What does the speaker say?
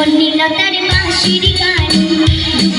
বন্যলতার বাঁশির গান।